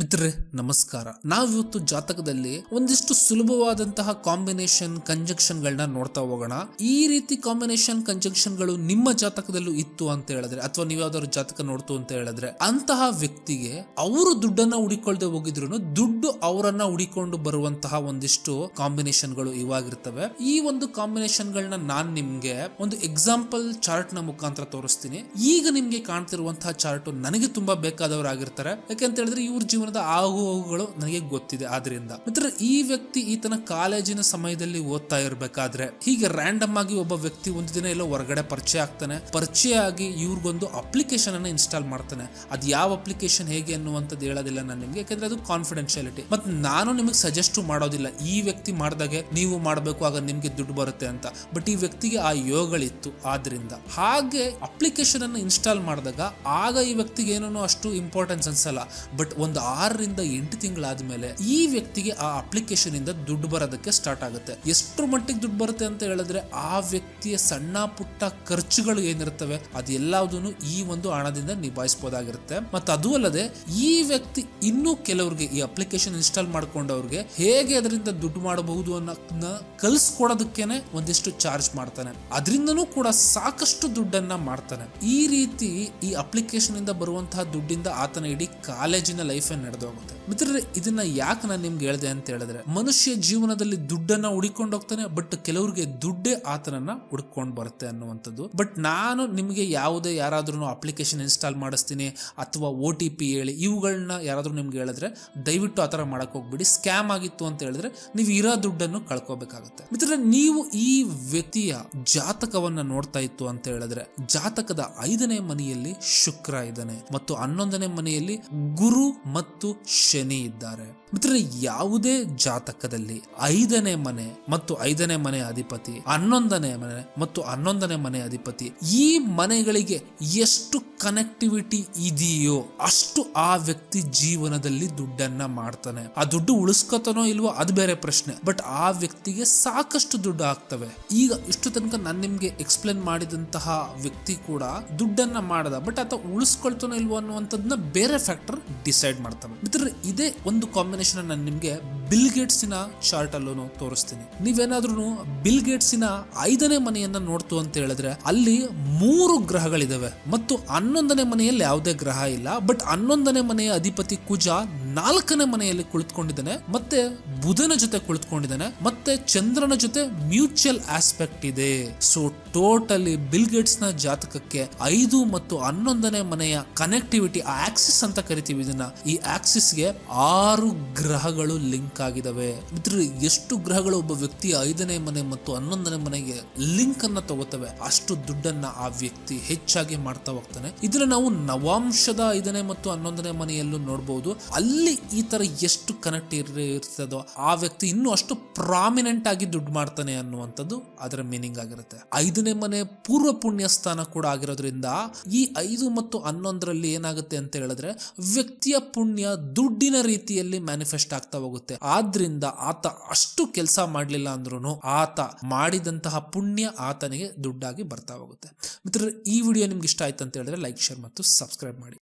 ಮಿತ್ರರೇ, ನಮಸ್ಕಾರ. ನಾವಿವತ್ತು ಜಾತಕದಲ್ಲಿ ಒಂದಿಷ್ಟು ಸುಲಭವಾದಂತಹ ಕಾಂಬಿನೇಷನ್ ಕಂಜಕ್ಷನ್ ಗಳನ್ನ ನೋಡ್ತಾ ಹೋಗೋಣ. ಈ ರೀತಿ ಕಾಂಬಿನೇಷನ್ ಕಂಜಕ್ಷನ್ಗಳು ನಿಮ್ಮ ಜಾತಕದಲ್ಲೂ ಇತ್ತು ಅಂತ ಹೇಳಿದ್ರೆ, ಅಥವಾ ನೀವು ಜಾತಕ ನೋಡ್ತು ಅಂತ ಹೇಳಿದ್ರೆ, ಅಂತಹ ವ್ಯಕ್ತಿಗೆ ಅವರು ದುಡ್ಡನ್ನ ಹುಡಿಕೊಳ್ಳದೆ ಹೋಗಿದ್ರು ದುಡ್ಡು ಅವರನ್ನ ಹುಡಿಕೊಂಡು ಬರುವಂತಹ ಒಂದಿಷ್ಟು ಕಾಂಬಿನೇಷನ್ಗಳು ಇವಾಗಿರ್ತವೆ. ಈ ಒಂದು ಕಾಂಬಿನೇಷನ್ ಗಳನ್ನ ನಾನ್ ನಿಮ್ಗೆ ಒಂದು ಎಕ್ಸಾಂಪಲ್ ಚಾರ್ಟ್ನ ಮುಖಾಂತರ ತೋರಿಸ್ತೀನಿ. ಈಗ ನಿಮ್ಗೆ ಕಾಣ್ತಿರುವಂತಹ ಚಾರ್ಟ್ ನನಗೆ ತುಂಬಾ ಬೇಕಾದವರಾಗಿರ್ತಾರೆ. ಯಾಕೆಂತ ಹೇಳಿದ್ರೆ ಇವ್ರ ಜೀವನದ ಆಗು ಹೋಗುಗಳು ನನಗೆ ಗೊತ್ತಿದೆ. ಆದ್ರಿಂದ ಮಿತ್ರ ಈ ವ್ಯಕ್ತಿ ಈತನ ಕಾಲೇಜಿನ ಸಮಯದಲ್ಲಿ ಓದ್ತಾ ಇರ್ಬೇಕಾದ್ರೆ ಹೀಗೆ ರ್ಯಾಂಡಮ್ ಆಗಿ ಒಬ್ಬ ವ್ಯಕ್ತಿ ಒಂದು ದಿನ ಎಲ್ಲ ಹೊರಗಡೆ ಪರಿಚಯ ಆಗ್ತಾನೆ. ಪರಿಚಯ ಆಗಿ ಇವ್ರಿಗೊಂದು ಅಪ್ಲಿಕೇಶನ್ ಅನ್ನ ಇನ್ಸ್ಟಾಲ್ ಮಾಡ್ತಾನೆ. ಅದು ಯಾವ ಅಪ್ಲಿಕೇಶನ್ ಹೇಗೆ ಅನ್ನುವಂಥದ್ದು ಹೇಳೋದಿಲ್ಲ ನಾನು ನಿಮ್ಗೆ. ಯಾಕಂದ್ರೆ ಅದು ಕಾನ್ಫಿಡೆನ್ಶಿಯಾಲಿಟಿ ಮತ್ತೆ ನಾನು ನಿಮಗೆ ಸಜೆಸ್ಟ್ ಮಾಡೋದಿಲ್ಲ. ಈ ವ್ಯಕ್ತಿ ಮಾಡಿದಾಗೆ ನೀವು ಮಾಡಬೇಕು, ಆಗ ನಿಮ್ಗೆ ದುಡ್ಡು ಬರುತ್ತೆ ಅಂತ. ಬಟ್ ಈ ವ್ಯಕ್ತಿಗೆ ಆ ಯೋಗಗಳಿತ್ತು. ಆದ್ರಿಂದ ಹಾಗೆ ಅಪ್ಲಿಕೇಶನ್ ಅನ್ನು ಇನ್ಸ್ಟಾಲ್ ಮಾಡಿದಾಗ ಆಗ ಈ ವ್ಯಕ್ತಿಗೆ ಏನೋ ಅಷ್ಟು ಇಂಪಾರ್ಟೆನ್ಸ್ ಅನ್ಸಲ್ಲ. ಬಟ್ ಒಂದು ಆರರಿಂದ ಎಂಟು ತಿಂಗಳಾದ್ಮೇಲೆ ಈ ವ್ಯಕ್ತಿಗೆ ಆ ಅಪ್ಲಿಕೇಶನ್ ಇಂದ ದುಡ್ಡು ಬರೋದಕ್ಕೆ ಸ್ಟಾರ್ಟ್ ಆಗುತ್ತೆ. ಎಷ್ಟು ಮಟ್ಟಿಗೆ ದುಡ್ಡು ಬರುತ್ತೆ ಅಂತ ಹೇಳಿದ್ರೆ ಆ ವ್ಯಕ್ತಿಯ ಸಣ್ಣ ಪುಟ್ಟ ಖರ್ಚುಗಳು ಏನಿರ್ತವೆ ಅದೆಲ್ಲದನ್ನು ಈ ಒಂದು ಹಣದಿಂದ ನಿಭಾಯಿಸಬಹುದಾಗಿರುತ್ತೆ ಮತ್ತು ಅದು ಅಲ್ಲದೆ ಈ ವ್ಯಕ್ತಿ ಇನ್ನೂ ಕೆಲವರಿಗೆ ಈ ಅಪ್ಲಿಕೇಶನ್ ಇನ್ಸ್ಟಾಲ್ ಮಾಡ್ಕೊಂಡವ್ರಿಗೆ ಹೇಗೆ ಅದರಿಂದ ದುಡ್ಡು ಮಾಡಬಹುದು ಅನ್ನೋದನ್ನ ಕಲಿಸ್ಕೊಡೋದಕ್ಕೇನೆ ಒಂದಿಷ್ಟು ಚಾರ್ಜ್ ಮಾಡ್ತಾನೆ. ಅದರಿಂದನೂ ಕೂಡ ಸಾಕಷ್ಟು ದುಡ್ಡನ್ನ ಮಾಡ್ತಾನೆ. ಈ ರೀತಿ ಈ ಅಪ್ಲಿಕೇಶನ್ ಇಂದ ಬರುವಂತಹ ದುಡ್ಡಿಂದ ಆತನ ಇಡೀ ಕಾಲೇಜಿನ ಲೈಫ್ ನಡೆದು ಹೋಗುತ್ತೆ ಮಿತ್ರರೇ, ಇದನ್ನ ಯಾಕೆ ನಾನು ನಿಮ್ಗೆ ಹೇಳಿದೆ ಅಂತ ಹೇಳಿದ್ರೆ, ಮನುಷ್ಯ ಜೀವನದಲ್ಲಿ ದುಡ್ಡನ್ನ ಹುಡಿಕೊಂಡು ಹೋಗ್ತಾನೆ, ಬಟ್ ಕೆಲವರಿಗೆ ದುಡ್ಡೇ ಆತನನ್ನ ಹುಡ್ಕೊಂಡು ಬರುತ್ತೆ ಅನ್ನುವಂಥದ್ದು. ಬಟ್ ನಾನು ನಿಮಗೆ ಯಾವುದೇ ಯಾರಾದ್ರೂ ಅಪ್ಲಿಕೇಶನ್ ಇನ್ಸ್ಟಾಲ್ ಮಾಡಿಸ್ತೀನಿ, ಅಥವಾ ಓ ಟಿ ಪಿ ಹೇಳಿ ಇವುಗಳನ್ನ ಯಾರಾದರೂ ನಿಮ್ಗೆ ಹೇಳಿದ್ರೆ, ದಯವಿಟ್ಟು ಆ ಥರ ಮಾಡಕ್ ಹೋಗ್ಬಿಡಿ, ಸ್ಕ್ಯಾಮ್ ಆಗಿತ್ತು ಅಂತ ಹೇಳಿದ್ರೆ, ನೀವು ಇರೋ ದುಡ್ಡನ್ನು ಕಳ್ಕೊಬೇಕಾಗುತ್ತೆ. ಮಿತ್ರ ನೀವು ಈ ವ್ಯಕ್ತಿಯ ಜಾತಕವನ್ನ ನೋಡ್ತಾ ಇತ್ತು ಅಂತ ಹೇಳಿದ್ರೆ, ಜಾತಕದ ಐದನೇ ಮನೆಯಲ್ಲಿ ಶುಕ್ರ ಇದ್ದಾನೆ, ಮತ್ತು ಹನ್ನೊಂದನೇ ಮನೆಯಲ್ಲಿ ಗುರು ಮತ್ತು ಶನಿ ಇದ್ದಾರೆ. ಮಿತ್ರರೆ, ಯಾವುದೇ ಜಾತಕದಲ್ಲಿ ಐದನೇ ಮನೆ ಮತ್ತು ಐದನೇ ಮನೆ ಅಧಿಪತಿ, ಹನ್ನೊಂದನೇ ಮನೆ ಮತ್ತು ಹನ್ನೊಂದನೇ ಮನೆ ಅಧಿಪತಿ ಈ ಮನೆಗಳಿಗೆ ಎಷ್ಟು ಕನೆಕ್ಟಿವಿಟಿ ಇದೆಯೋ ಅಷ್ಟು ಆ ವ್ಯಕ್ತಿ ಜೀವನದಲ್ಲಿ ದುಡ್ಡನ್ನ ಮಾಡ್ತಾನೆ. ಆ ದುಡ್ಡು ಉಳಿಸ್ಕೊತಾನೋ ಇಲ್ವೋ ಅದು ಬೇರೆ ಪ್ರಶ್ನೆ. ಬಟ್ ಆ ವ್ಯಕ್ತಿಗೆ ಸಾಕಷ್ಟು ದುಡ್ಡು ಆಗ್ತವೆ. ಈಗ ಇಷ್ಟು ತನಕ ನಾನು ನಿಮ್ಗೆ ಎಕ್ಸ್ಪ್ಲೇನ್ ಮಾಡಿದಂತಹ ವ್ಯಕ್ತಿ ಕೂಡ ದುಡ್ಡನ್ನ ಮಾಡದ. ಬಟ್ ಆತ ಉಳಿಸ್ಕೊಳ್ತಾನೋ ಇಲ್ವೋ ಅನ್ನುವಂಥದ್ದನ್ನ ಬೇರೆ ಫ್ಯಾಕ್ಟರ್ ಡಿಸೈಡ್ ಮಾಡ್ತಾನೆ. ಮಿತ್ರ ಇದೇ ಒಂದು ಕಾಂಬಿನೇಷನ್ ನಾನು ನಿಮ್ಗೆ ಬಿಲ್ ಗೇಟ್ಸಿನ ಚಾರ್ಟ್ ಅಲ್ಲೂ ತೋರಿಸ್ತೀನಿ. ನೀವೇನಾದ್ರೂ ಬಿಲ್ ಗೇಟ್ಸಿನ ಐದನೇ ಮನೆಯನ್ನ ನೋಡ್ತು ಅಂತ ಹೇಳಿದ್ರೆ ಅಲ್ಲಿ ಮೂರು ಗ್ರಹಗಳಿದಾವೆ. ಮತ್ತು ಹನ್ನೊಂದನೇ ಮನೆಯಲ್ಲಿ ಯಾವುದೇ ಗ್ರಹ ಇಲ್ಲ. ಬಟ್ ಹನ್ನೊಂದನೇ ಮನೆಯ ಅಧಿಪತಿ ಕುಜ ನಾಲ್ಕನೇ ಮನೆಯಲ್ಲಿ ಕುಳಿತುಕೊಂಡಿದ್ದಾನೆ, ಮತ್ತೆ ಬುಧನ ಜೊತೆ ಕುಳಿತುಕೊಂಡಿದ್ದಾನೆ, ಮತ್ತೆ ಚಂದ್ರನ ಜೊತೆ ಮ್ಯೂಚುವಲ್ ಆಸ್ಪೆಕ್ಟ್ ಇದೆ. ಸೊ ಟೋಟಲಿ ಬಿಲ್ ಗೇಟ್ಸ್ನ ಜಾತಕಕ್ಕೆ ಐದು ಮತ್ತು ಹನ್ನೊಂದನೇ ಮನೆಯ ಕನೆಕ್ಟಿವಿಟಿ ಆಕ್ಸಿಸ್ ಅಂತ ಕರಿತೀವಿ ಇದನ್ನ. ಈ ಆಕ್ಸಿಸ್ಗೆ ಆರು ಗ್ರಹಗಳು ಲಿಂಕ್ ಆಗಿದಾವೆ. ಮಿತ್ರರು, ಎಷ್ಟು ಗ್ರಹಗಳು ಒಬ್ಬ ವ್ಯಕ್ತಿ ಐದನೇ ಮನೆ ಮತ್ತು ಹನ್ನೊಂದನೇ ಮನೆಗೆ ಲಿಂಕ್ ಅನ್ನ ತಗೋತವೆ, ಅಷ್ಟು ದುಡ್ಡನ್ನ ಆ ವ್ಯಕ್ತಿ ಹೆಚ್ಚಾಗಿ ಮಾಡ್ತಾ ಹೋಗ್ತಾನೆ. ಇದನ್ನ ನಾವು ನವಾಂಶದ ಐದನೇ ಮತ್ತು ಹನ್ನೊಂದನೇ ಮನೆಯಲ್ಲೂ ನೋಡಬಹುದು ಅಲ್ಲಿ ಈ ತರ ಎಷ್ಟು ಕನೆಕ್ಟ್ ಇರ್ತದೋ ಆ ವ್ಯಕ್ತಿ ಇನ್ನೂ ಅಷ್ಟು ಪ್ರಾಮಿನೆಂಟ್ ಆಗಿ ದುಡ್ಡು ಮಾಡ್ತಾನೆ ಅನ್ನುವಂಥದ್ದು ಅದರ ಮೀನಿಂಗ್ ಆಗಿರುತ್ತೆ. ಐದನೇ ಮನೆ ಪೂರ್ವ ಪುಣ್ಯ ಸ್ಥಾನ ಕೂಡ ಆಗಿರೋದ್ರಿಂದ ಈ ಐದು ಮತ್ತು ಹನ್ನೊಂದರಲ್ಲಿ ಏನಾಗುತ್ತೆ ಅಂತ ಹೇಳಿದ್ರೆ ವ್ಯಕ್ತಿಯ ಪುಣ್ಯ ದುಡ್ಡಿನ ರೀತಿಯಲ್ಲಿ ಮ್ಯಾನಿಫೆಸ್ಟ್ ಆಗ್ತಾ ಹೋಗುತ್ತೆ. ಆದ್ರಿಂದ ಆತ ಅಷ್ಟು ಕೆಲಸ ಮಾಡಲಿಲ್ಲ ಅಂದ್ರೂ ಆತ ಮಾಡಿದಂತಹ ಪುಣ್ಯ ಆತನಿಗೆ ದುಡ್ಡಾಗಿ ಬರ್ತಾ ಹೋಗುತ್ತೆ. ಮಿತ್ರರು, ಈ ವಿಡಿಯೋ ನಿಮ್ಗೆ ಇಷ್ಟ ಆಯ್ತು ಅಂತ ಹೇಳಿದ್ರೆ ಲೈಕ್ ಶೇರ್ ಮತ್ತು ಸಬ್ಸ್ಕ್ರೈಬ್ ಮಾಡಿ.